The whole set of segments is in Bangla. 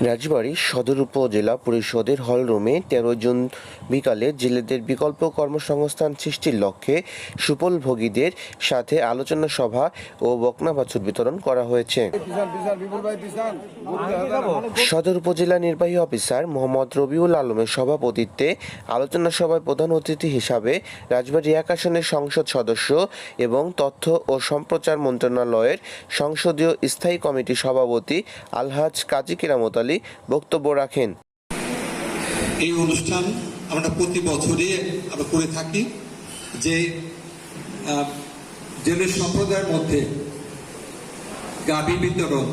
রাজবাড়ী সদর উপজেলা পরিষদের হলরুমে তেরো জুন বিকালে জেলেদের বিকল্প কর্মসংস্থান সৃষ্টির লক্ষ্যে সুফলভোগীদের সাথে আলোচনা সভা ও বকনা বাছুর বিতরণ করা হয়েছে। সদর উপজেলা নির্বাহী অফিসার মোহাম্মদ রবিউল আলমের সভাপতিত্বে আলোচনা সভায় প্রধান অতিথি হিসাবে রাজবাড়ী এক আসনের সংসদ সদস্য এবং তথ্য ও সম্প্রচার মন্ত্রণালয়ের সংসদীয় স্থায়ী কমিটির সভাপতি আলহাজ কাজী কিরামত আলী বক্তব্য রাখেন। এই অনুষ্ঠান আমরা প্রতি বছরই আমরা করে থাকি যে আহ, জেলে সম্প্রদায়ের মধ্যে গাবি বিতরণ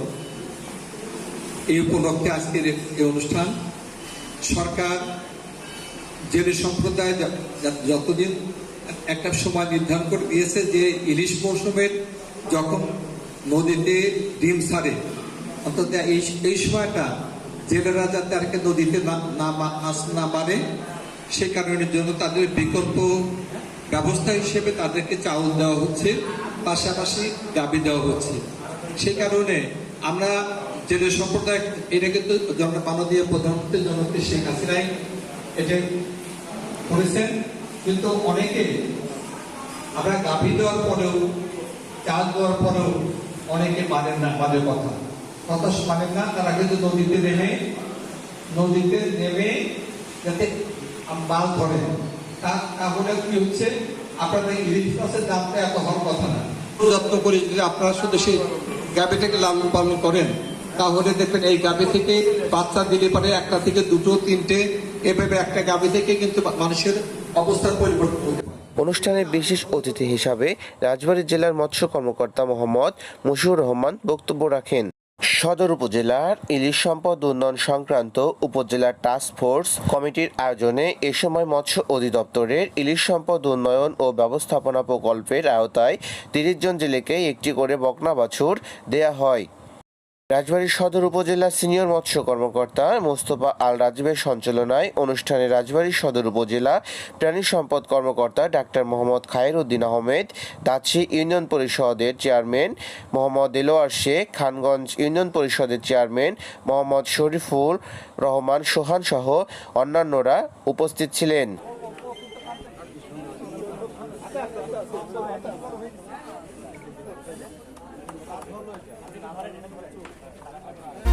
এই উপলক্ষে আজকের এই অনুষ্ঠান। সরকার জেলে সম্প্রদায় যতদিন একটা সময় নির্ধারণ করে দিয়েছে যে ইলিশ মৌসুমের যখন নদীতে ডিম ছাড়ে অন্তত এই এই সময়টা জেলেরা যাতে আর নদীতে না না মা- মাছ না মারে সে কারণের জন্য তাদের বিকল্প ব্যবস্থা হিসেবে তাদেরকে চাউল দেওয়া হচ্ছে, পাশাপাশি দাবি দেওয়া হচ্ছে। সেই কারণে আমরা জেলে সম্প্রদায়, এটা কিন্তু মাননীয় প্রধানমন্ত্রী জনপ্রিয় শেখ হাসিনাই এটা করেছেন, কিন্তু অনেকে আমরা গাভী দেওয়ার পরেও, চাল দেওয়ার পরেও অনেকে মানেন না আমাদের কথা। কথা মানেন না, তারা কিন্তু নদীতে নেমে নদীতে নেমে যাতে মাল ধরে। তাহলে কি হচ্ছে? আপনাদের ইলিশ দামটা এত হওয়ার কথা না। যত্ন করে যদি আপনারা শুধু সেই গাভীটাকে লালন পালন করেন, তাহলে দেখবেন এই গাভী থেকে বাচ্চা দিলে পারে একটা থেকে দুটো, তিনটে, এভাবে একটা গাভী থেকে কিন্তু মানুষের অবস্থার পরিবর্তন হতে অনুষ্ঠানে বিশেষ অতিথি হিসাবে রাজবাড়ী জেলার মৎস্য কর্মকর্তা মোহাম্মদ মুশিউর রহমান বক্তব্য রাখেন। সদর উপজেলার ইলিশ সম্পদ উন্নয়ন সংক্রান্ত উপজেলা টাস্ক ফোর্স কমিটির আয়োজনে এ সময় মৎস্য অধিদপ্তরের ইলিশ সম্পদ উন্নয়ন ও ব্যবস্থাপনা প্রকল্পের আওতায় তিরিশ জন জেলেকে একটি করে বকনা বাছুর দেয়া হয়। রাজবাড়ী সদর উপজেলা সিনিয়র মৎস্য কর্মকর্তা মোস্তফা আল রাজীবের সঞ্চালনায় অনুষ্ঠানে রাজবাড়ী সদর উপজেলা প্রাণী সম্পদ কর্মকর্তা ডাক্তার মোহাম্মদ খায়ের উদ্দিন আহমেদ দাছি ইউনিয়ন পরিষদের চেয়ারম্যান মোহাম্মদ দেলোয়ার শেখ, খানগঞ্জ ইউনিয়ন পরিষদের চেয়ারম্যান মোহাম্মদ শরীফুল রহমান সোহান সহ অন্যান্যরা উপস্থিত ছিলেন। साथ में हमारे निर्णय